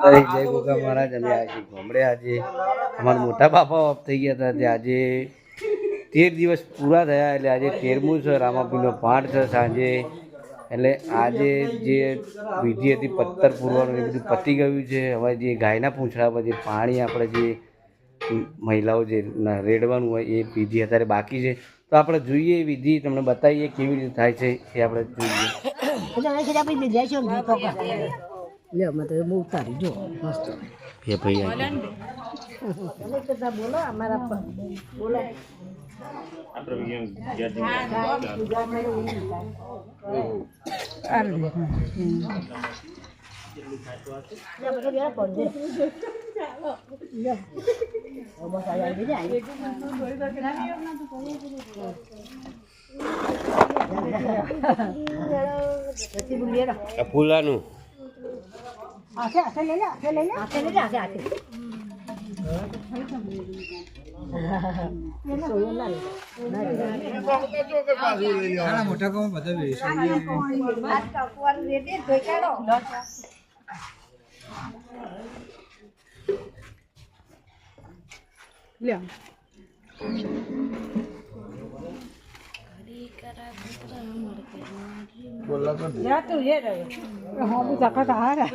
જય જય ગોગા મહારાજ અમે આજે ગામડે આજે અમારા મોટા બાપા ઓફ થઈ ગયા હતા તે આજે તેર દિવસ પૂરા થયા એટલે આજે તેરમું છે રામાપીનો પાઠ છે સાંજે. એટલે આજે જે વિધિ હતી પથ્થર પૂરવાનું એ બધું પતી ગયું છે. હવે જે ગાયના પૂંછડા પર જે પાણી આપણે જે મહિલાઓ જે રેડવાનું હોય એ વિધિ અત્યારે બાકી છે. તો આપણે જોઈએ એ વિધિ તમને બતાવીએ કેવી રીતે થાય છે એ આપણે જોઈએ. લે અમે બહુ ઉતારી જો મસ્ત એ ભાઈ બોલો અમારા બોલો ફૂલાનું आसे आसे ले ले आसे ले ले आसे ले ले आसे आसे મોટા કોણ બધા લ્યો या तू ये रहे। हम जकत तो आ रहा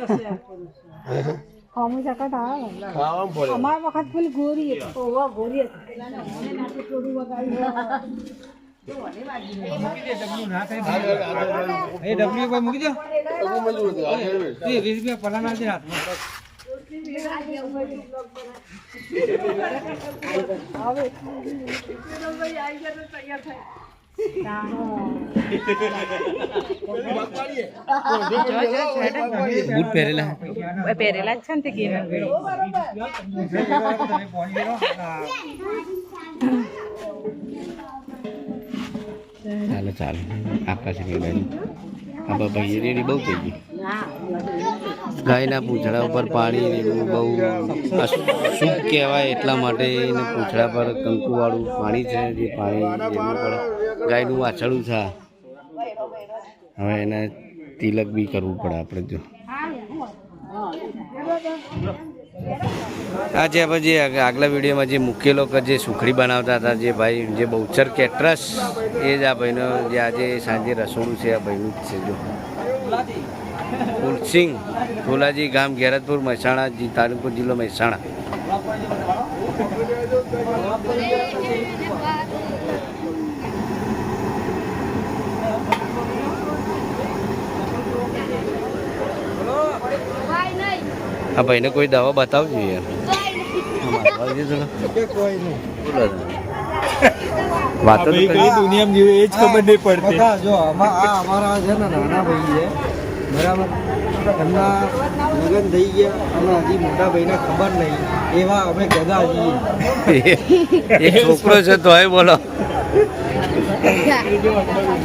हम जकत तो आ रहा हम बोले। हमार वक्त फुल गोरी है। तो वो गोरी है। ये डब्ल्यू कोई मुकी दो। ये 20 रुपया पला मार दे हाथ में। आवे तो भाई आई जा तो तैयार था બૂટ પહેરેલા. પહેરેલા જ છે ને તે ગેમ ચાલો. ચાલો આકાશ ભાઈ. આ ભાઈ રેડી બહુ થઈ ગઈ. ગાયના પૂંછડા ઉપર પાણી બહુ આ શુભ કહેવાય એટલા માટે પૂંછડા પર કંકુવાળું પાણી છે જે પાણી પડે ગાયનું વાછળું છે. હવે એને તિલક બી કરવું પડે આપણે જો. આ છે આપણે જે આગલા વિડીયોમાં જે મૂકેલો કે જે સુખડી બનાવતા હતા, જે ભાઈ, જે બહુચર કેટરસ, એ જ આ ભાઈનો જે આજે સાંજે રસોડું છે, આ ભાઈનું જ છે જો. ફૂલસિંગ ફુલાજી ગામ ગેરતપુર મહેસાણા જી તાલુકો જિલ્લો મહેસાણા આ ભાઈને કોઈ દવા બતાવજો યાર. વાતો તો કરી. દુનિયામાં જીવે એ જ ખબર નહીં પડતી જો આમાં આ અમારા છે ને નાના ભાઈ છે બરાબર એમના લગ્ન થઈ ગયા. અને હજી મોટા ભાઈને ખબર નહીં. એવા અમે ગધા છીએ. એક છોકરો છે તોય બોલો.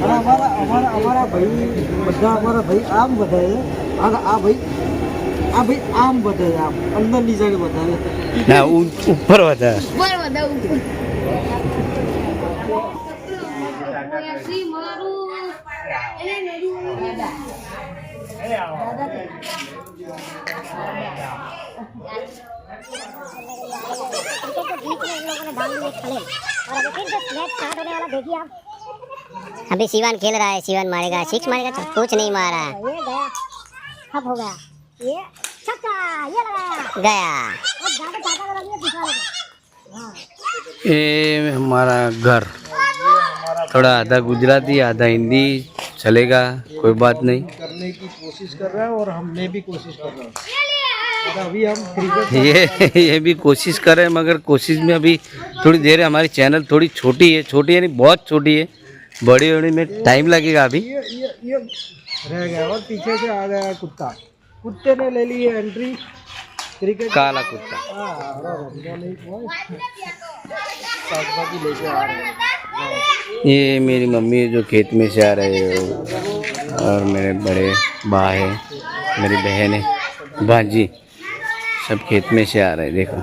અને અમારા અમારા અમારા ભાઈ બધા અમારા ભાઈ આમ બધાય છે અને આ ભાઈ આ ભાઈ આમ બધાય આમ અંદરની સાઈડ બધાય ના ઉપર વધારે. अभी शिवान खेल रहा है शिवान मारेगा सिक्स मारेगा तो कुछ नहीं मारा। ये गया अब हो गया। ये छक्का ये लगाया। गया। अब ज़्यादा ज़्यादा लगा दिया दूसरा लगा ये हमारा घर। थोड़ा आधा गुजराती आधा हिंदी चलेगा कोई बात नहीं। करने की कोशिश कर रहा है और हमने भी कोशिश कर रहा है। अभी हम ये ये भी कोशिश कर रहे हैं मगर कोशिश में अभी थोड़ी देर है हमारी चैनल थोड़ी छोटी है छोटी यानी बहुत छोटी है। बड़ी बड़ी में टाइम लगेगा अभी। ये ये ये रह गया और पीछे से आ गया कुत्ता। कुत्ते ने ले ली है एंट्री क्रिकेट काला कुत्ता। हाँ, लेके आ रहे हैं। ये मेरी मम्मी जो खेत में से आ रहे हो। और मेरे बड़े भाई है, मेरी बहन है। भाजी, सब खेत में से आ रहे देखो।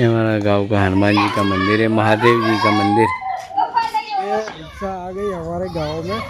ये हमारा गाँव का हनुमान जी का मंदिर है, महादेव जी का मंदिर। आ गई हमारे गाँव में।